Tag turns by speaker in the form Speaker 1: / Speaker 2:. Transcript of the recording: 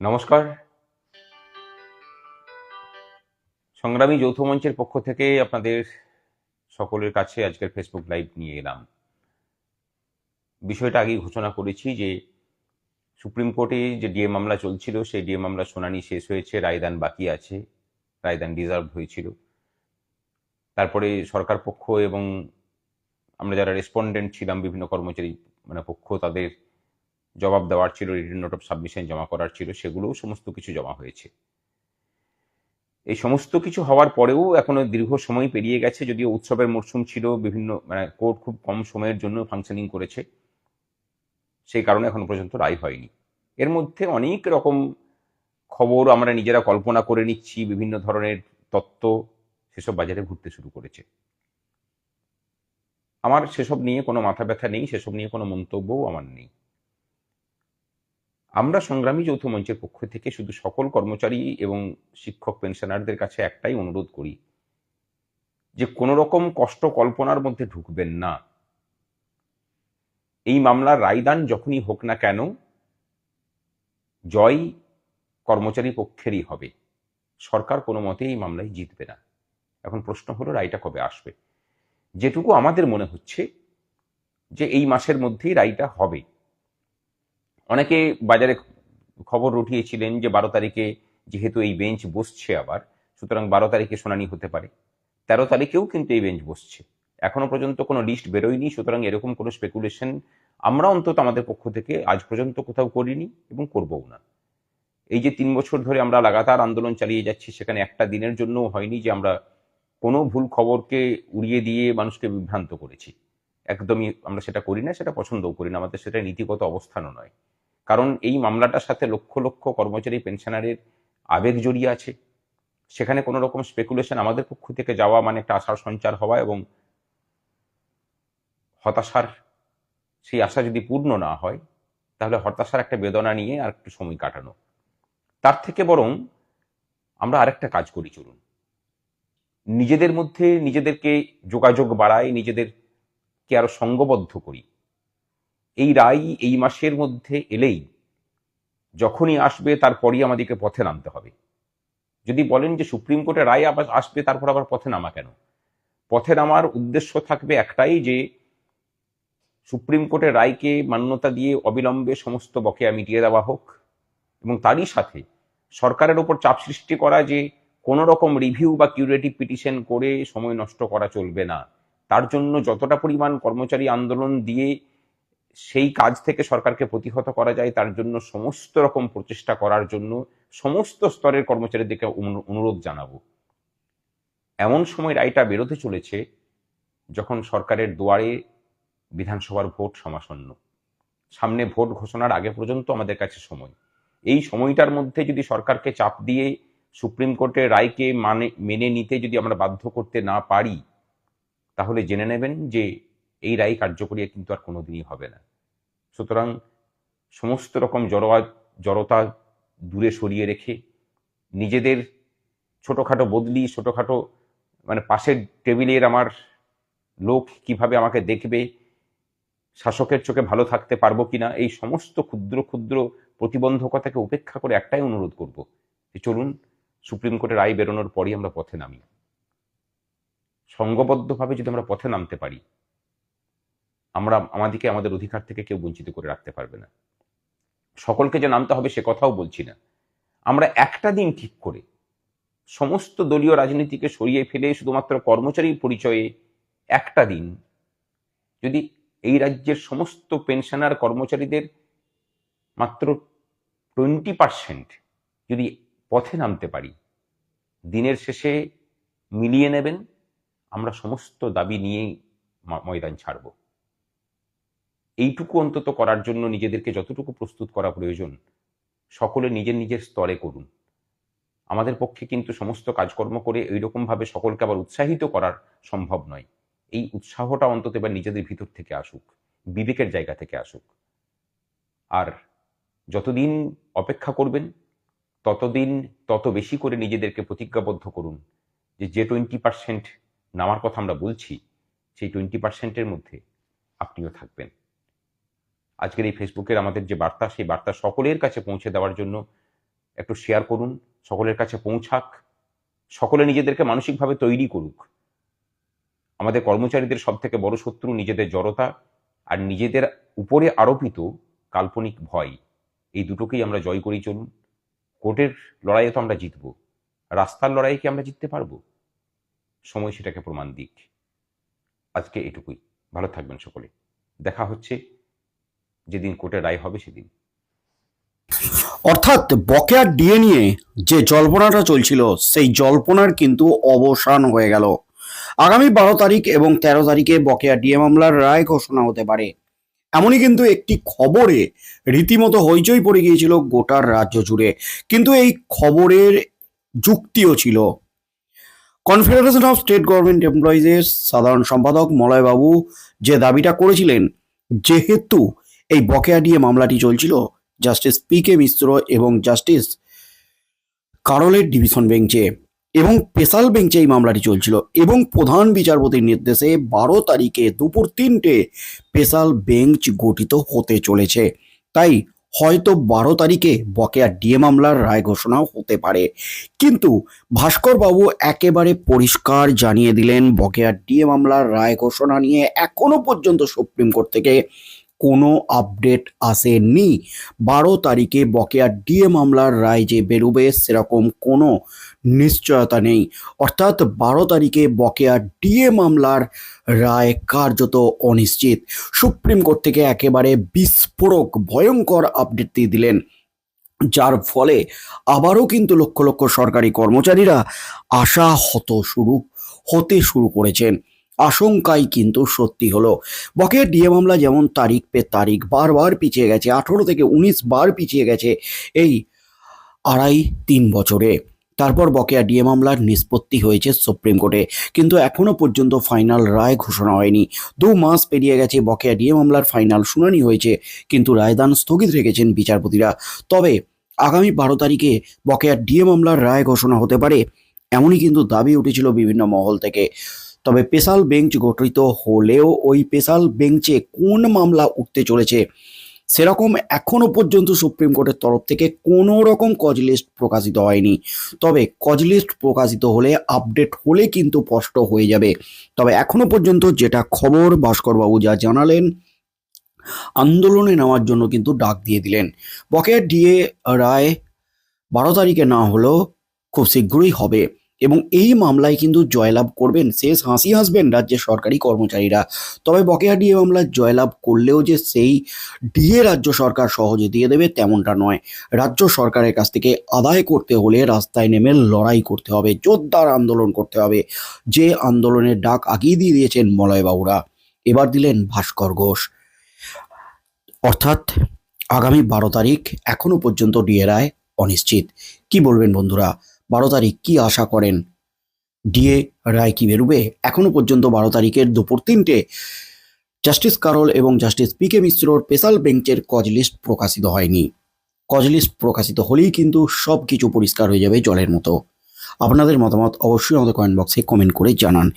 Speaker 1: নমস্কার। সংগ্রামী যৌথ মঞ্চের পক্ষ থেকে আপনাদের সকলের কাছে আজকের ফেসবুক লাইভ নিয়ে এলাম। বিষয়টা আগেই ঘোষণা করেছি যে সুপ্রিম কোর্টে যে ডিএ মামলা চলছিল, সেই ডিএ মামলা শুনানি শেষ হয়েছে, রায়দান বাকি আছে, রায়দান ডিজার্ভ হয়েছিল। তারপরে সরকার পক্ষ এবং আমরা যারা রেসপন্ডেন্ট ছিলাম, বিভিন্ন কর্মচারী মানে পক্ষ, তাদের জবাব দেওয়ার ছিল রিটার্ন নোট অফ সাবমিশন জমা করার ছিল, সেগুলোও সমস্ত কিছু জমা হয়েছে। এই সমস্ত কিছু হওয়ার পরেও এখনও দীর্ঘ সময় পেরিয়ে গেছে, যদিও উৎসবের মরশুম ছিল, বিভিন্ন মানে কোর্ট খুব কম সময়ের জন্য ফাংশনিং করেছে। সেই কারণে এখনও পর্যন্ত রায় হয়নি। এর মধ্যে অনেক রকম খবর আমরা নিজেরা কল্পনা করে নিচ্ছি, বিভিন্ন ধরনের তত্ত্ব সেসব বাজারে ঘুরতে শুরু করেছে। আমার সেসব নিয়ে কোনো মাথা ব্যথা নেই, সেসব নিয়ে কোনো মন্তব্যও আমার নেই। আমরা সংগ্রামী যৌথ মঞ্চের পক্ষ থেকে শুধু সকল কর্মচারী এবং শিক্ষক, পেনশনারদের কাছে একটাই অনুরোধ করি যে কোনো রকম কষ্ট কল্পনার মধ্যে ঢুকবেন না। এই মামলার রায়দান যখনই হোক না কেন, জয় কর্মচারী পক্ষেরই হবে। সরকার কোনো মতেই এই মামলায় জিতবে না। এখন প্রশ্ন হলো, রায়টা কবে আসবে? যেটুকু আমাদের মনে হচ্ছে যে এই মাসের মধ্যেই রায়টা হবে। অনেকে বাজারে খবর উঠিয়েছিলেন যে বারো তারিখে যেহেতু এই বেঞ্চ বসছে আবার, সুতরাং বারো তারিখে শুনানি হতে পারে। তেরো তারিখেও কিন্তু এই বেঞ্চ বসছে। এখনও পর্যন্ত কোনো লিস্ট বেরোয়নি, সুতরাং এরকম কোনো স্পেকুলেশন আমরা অন্তত আমাদের পক্ষ থেকে আজ পর্যন্ত কোথাও করিনি এবং করবও না। এই যে তিন বছর ধরে আমরা লাগাতার আন্দোলন চালিয়ে যাচ্ছি, সেখানে একটা দিনের জন্য হয়নি যে আমরা কোনো ভুল খবরকে উড়িয়ে দিয়ে মানুষকে বিভ্রান্ত করেছি। একদমই আমরা সেটা করি না, সেটা পছন্দও করি না। আমাদের সেটা নীতিগত অবস্থানও নয়। কারণ এই মামলাটার সাথে লক্ষ লক্ষ কর্মচারী, পেনশনারের আবেগ জড়িয়ে আছে। সেখানে কোনো রকম স্পেকুলেশন আমাদের পক্ষ থেকে যাওয়া মানে একটা আশার সঞ্চার হওয়া এবং হতাশার সেই আশা যদি পূর্ণ না হয়, তাহলে হতাশার একটা বেদনা নিয়ে আর একটু সময় কাটানো। তার থেকে বরং আমরা আরেকটা কাজ করি, চলুন। নিজেদের মধ্যে নিজেদেরকে যোগাযোগ বাড়াই নিজেদেরকে আরও সঙ্গবদ্ধ করি। এই রায় এই মাসের মধ্যে এলেই যখনই আসবে তারপরই আমাদেরকে পথে নামতে হবে। যদি বলেন যে সুপ্রিম কোর্টে রায় আবার আসবে তারপর আবার পথে নামা কেন? পথে নামার উদ্দেশ্য থাকবে একটাই যে সুপ্রিম কোর্টের রায়কে মান্যতা দিয়ে অবিলম্বে সমস্ত বকেয়া মিটিয়ে দেওয়া হোক এবং তারই সাথে সরকারের ওপর চাপ সৃষ্টি করা যে কোনো রকম রিভিউ বা কিউরেটিভ পিটিশন করে সময় নষ্ট করা চলবে না। তার জন্য যতটা পরিমাণ কর্মচারী আন্দোলন দিয়ে সেই কাজ থেকে সরকারকে প্রতিহত করা যায়, তার জন্য সমস্ত রকম প্রচেষ্টা করার জন্য সমস্ত স্তরের কর্মচারীদেরকে অনু- অনুরোধ জানাব। এমন সময় রায়টা বেরোতে চলেছে যখন সরকারের দুয়ারে বিধানসভার ভোট সমাসন্ন। সামনে ভোট ঘোষণার আগে পর্যন্ত আমাদের কাছে সময়। এই সময়টার মধ্যে যদি সরকারকে চাপ দিয়ে সুপ্রিম কোর্টের রায়কে মানে মেনে নিতে যদি আমরা বাধ্য করতে না পারি, তাহলে জেনে নেবেন যে এই রায় কার্যকরী কিন্তু আর কোনোদিনই হবে না। সুতরাং সমস্ত রকম জড়োয়া জড়তা দূরে সরিয়ে রেখে নিজেদের ছোটোখাটো বদলি, ছোটোখাটো মানে পাশের টেবিলের আমার লোক কীভাবে আমাকে দেখবে, শাসকের চোখে ভালো থাকতে পারব কিনা, এই সমস্ত ক্ষুদ্র ক্ষুদ্র প্রতিবন্ধকতাকে উপেক্ষা করে একটাই অনুরোধ করব যে চলুন সুপ্রিম কোর্টের রায় বেরোনোর পরই আমরা পথে নামি। সংঘবদ্ধভাবে যদি আমরা পথে নামতে পারি আমরা আমাদেরকে আমাদের অধিকার থেকে কেউ বঞ্চিত করে রাখতে পারবে না। সকলকে যে নামতে হবে সে কথাও বলছি না। আমরা একটা দিন ঠিক করে সমস্ত দলীয় রাজনীতিকে সরিয়ে ফেলে শুধুমাত্র কর্মচারী পরিচয়ে একটা দিন যদি এই রাজ্যের সমস্ত পেনশনার কর্মচারীদের মাত্র টোয়েন্টি পার্সেন্ট যদি পথে নামতে পারি, দিনের শেষে মিলিয়ে নেবেন, আমরা সমস্ত দাবি নিয়েই ময়দান ছাড়ব। এইটুকু অন্তত করার জন্য নিজেদেরকে যতটুকু প্রস্তুত করা প্রয়োজন, সকলে নিজের নিজের স্তরে করুন। আমাদের পক্ষে কিন্তু সমস্ত কাজকর্ম করে এইরকমভাবে সকলকে আবার উৎসাহিত করার সম্ভব নয়। এই উৎসাহটা অন্তত এবার নিজেদের ভিতর থেকে আসুক, বিবেকের জায়গা থেকে আসুক। আর যতদিন অপেক্ষা করবেন, ততদিন তত বেশি করে নিজেদেরকে প্রতিজ্ঞাবদ্ধ করুন যে যে টোয়েন্টি পার্সেন্ট নামার কথা আমরা বলছি, সেই টোয়েন্টি পার্সেন্টের মধ্যে আপনিও থাকবেন। আজকের এই ফেসবুকের আমাদের যে বার্তা, সেই বার্তা সকলের কাছে পৌঁছে দেওয়ার জন্য একটু শেয়ার করুন, সকলের কাছে পৌঁছাক, সকলে নিজেদেরকে মানসিকভাবে তৈরি করুক। আমাদের কর্মচারীদের সব থেকে বড় শত্রু নিজেদের জড়তা আর নিজেদের উপরে আরোপিত কাল্পনিক ভয়। এই দুটোকেই আমরা জয় করেই চলুন। কোর্টের লড়াইয়ে তো আমরা জিতব। রাস্তার লড়াইয়ে কি আমরা জিততে পারব? সময় সেটাকে প্রমাণ দিক। আজকে এটুকুই। ভালো থাকবেন সকলে। দেখা হচ্ছে যেদিন কোর্টের রায় হবে সেদিন।
Speaker 2: অর্থাৎ বকেয়া ডিএ নিয়ে যে জল্পনাটা চলছিল, সেই জল্পনার কিন্তু অবসান হয়ে গেল। আগামী বারো তারিখ এবং তেরো তারিখে বকেয়া ডিএ মামলার রায় ঘোষণা হতে পারে। এমনই কিন্তু একটি খবরে রীতিমতো হইচই পড়ে গিয়েছিল গোটার রাজ্য জুড়ে। কিন্তু এই খবরের যুক্তিও ছিল। কনফেডারেশন অফ স্টেট গভর্নমেন্ট এমপ্লয়িজের সাধারণ সম্পাদক মলয়বাবু যে দাবিটা করেছিলেন, যেহেতু এই বকেয়া ডিএ মামলাটি চলছিল জাস্টিস পি কে মিশ্র এবং জাস্টিস কারলের ডিভিশন বেঞ্চে। এবং স্পেশাল বেঞ্চে এই মামলাটি চলছিল এবং প্রধান বিচারপতির নির্দেশে বারো তারিখে দুপুর তিনটে স্পেশাল বেঞ্চ গঠিত হতে চলেছে। তাই হয়তো বারো তারিখে বকেয়া ডিএ মামলার রায় ঘোষণাও হতে পারে। কিন্তু ভাস্কর বাবু একেবারে পরিষ্কার জানিয়ে দিলেন, বকেয়া ডিএ মামলার রায় ঘোষণা নিয়ে এখনও পর্যন্ত সুপ্রিম কোর্ট থেকে কোনো আপডেট আসেনি বারো তারিখে বকেয়া ডিএ মামলার রায় যে বেরোবে সেরকম কোনো নিশ্চয়তা নেই। অর্থাৎ বারো তারিখে বকেয়া ডিএ মামলার রায় কার্যত অনিশ্চিত। সুপ্রিম কোর্ট থেকে একেবারে বিস্ফোরক, ভয়ঙ্কর আপডেট দিয়ে দিলেন। যার ফলে আবারও কিন্তু লক্ষ লক্ষ সরকারি কর্মচারীরা আশা হত শুরু, হতে শুরু করেছেন। আশঙ্কাই কিন্তু সত্যি হলো। বকেয়া ডিএ মামলা যেমন তারিখ পে তারিখ বারবার পিছিয়ে গেছে, আঠেরো থেকে উনিশ বার পিছিয়ে গেছে এই আড়াই তিন বছরে। তারপর বকেয়া ডিএ মামলার নিষ্পত্তি হয়েছে সুপ্রিম কোর্টে, কিন্তু এখনও পর্যন্ত ফাইনাল রায় ঘোষণা হয়নি। দু মাস পেরিয়ে গেছে বকেয়া ডিএ মামলার ফাইনাল শুনানি হয়েছে, কিন্তু রায়দান স্থগিত রেখেছেন বিচারপতিরা। তবে আগামী বারো তারিখে বকেয়া ডিএ মামলার রায় ঘোষণা হতে পারে, এমনই কিন্তু দাবি উঠেছিল বিভিন্ন মহল থেকে। তবে স্পেশাল বেঞ্চ গঠিত হলেও ওই স্পেশাল বেঞ্চে কোন মামলা উঠতে চলেছে? সেরকম এখনও পর্যন্ত সুপ্রিম কোর্টের তরফ থেকে কোনো রকম কজ লিস্ট প্রকাশিত হয়নি। তবে কজ লিস্ট প্রকাশিত হলে আপডেট হলে কিন্তু স্পষ্ট হয়ে যাবে। তবে এখনও পর্যন্ত যেটা খবর ভাস্করবাবু যা জানালেন, আন্দোলনে নেওয়ার জন্য কিন্তু ডাক দিয়ে দিলেন। বকেয়া ডিএ রায় বারো তারিখে না হলেও খুব শীঘ্রই হবে। এবং এই মামলায় কিন্তু জয়লাভ করবেন, শেষ হাসি হাসবেন রাজ্যের সরকারি কর্মচারীরা। তবে বকেয়া ডিএ মামলায় জয়লাভ করলেও যে সেই ডিএ রাজ্য সরকার সহজে দিয়ে দেবে তেমনটা নয়। রাজ্য সরকারের কাছ থেকে আদায় করতে হলে রাস্তায় নেমে লড়াই করতে হবে, জোরদার আন্দোলন করতে হবে। যে আন্দোলনের ডাক আগিয়ে দিয়ে দিয়েছেন মলয়বাবুরা। এবার দিলেন ভাস্কর ঘোষ। অর্থাৎ আগামী বারো তারিখ এখনও পর্যন্ত ডিএ রায় অনিশ্চিত। কি বলবেন বন্ধুরা? বারো তারিখ কি আশা করেন? ডিএ রায় কি বেরোবে? এখনও পর্যন্ত বারো তারিখের দুপুর তিনটে জাস্টিস কারল এবং জাস্টিস পি কে মিশ্রর স্পেশাল বেঞ্চের কজ লিস্ট প্রকাশিত হয়নি। কজ লিস্ট প্রকাশিত হলেই কিন্তু সব কিছু পরিষ্কার হয়ে যাবে জলের মতো। আপনাদের মতামত অবশ্যই আমাদের কমেন্ট বক্সে কমেন্ট করে জানান।